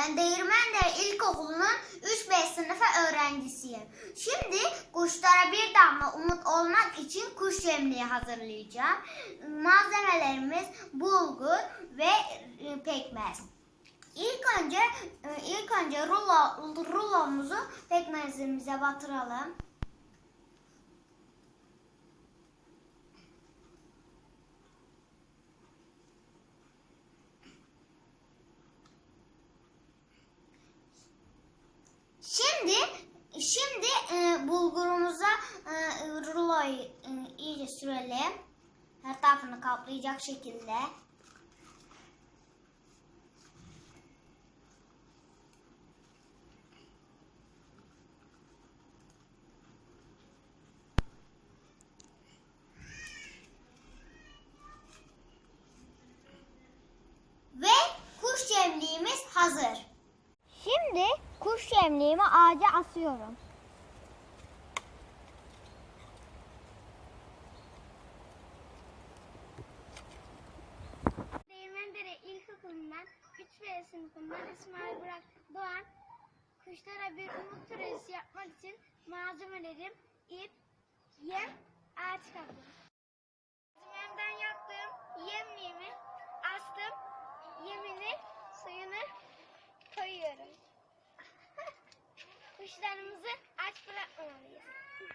Ben Değirmendere İlkokulu'nun 3B sınıfı öğrencisiyim. Şimdi kuşlara bir damla umut olmak için kuş yemliği hazırlayacağım. Malzemelerimiz bulgur ve e, pekmez. İlk önce e, ilk önce rulo, rulomuzu pekmezimize batıralım. Şimdi şimdi e, bulgurumuza e, ruloyu e, iyice sürelim. Her tarafını kaplayacak şekilde. Ve kuş yemliğimiz hazır. Şimdi kuş yemliğimi ağaca asıyorum. Değirmendere İlkokulu'ndan 3B sınıfından İsmail Burak Doğan kuşlara bir umut projesi yapmak için malzemelerim ip, yem, ağaç kabuğu. Kuşlarımızı aç bırakmamalıyız.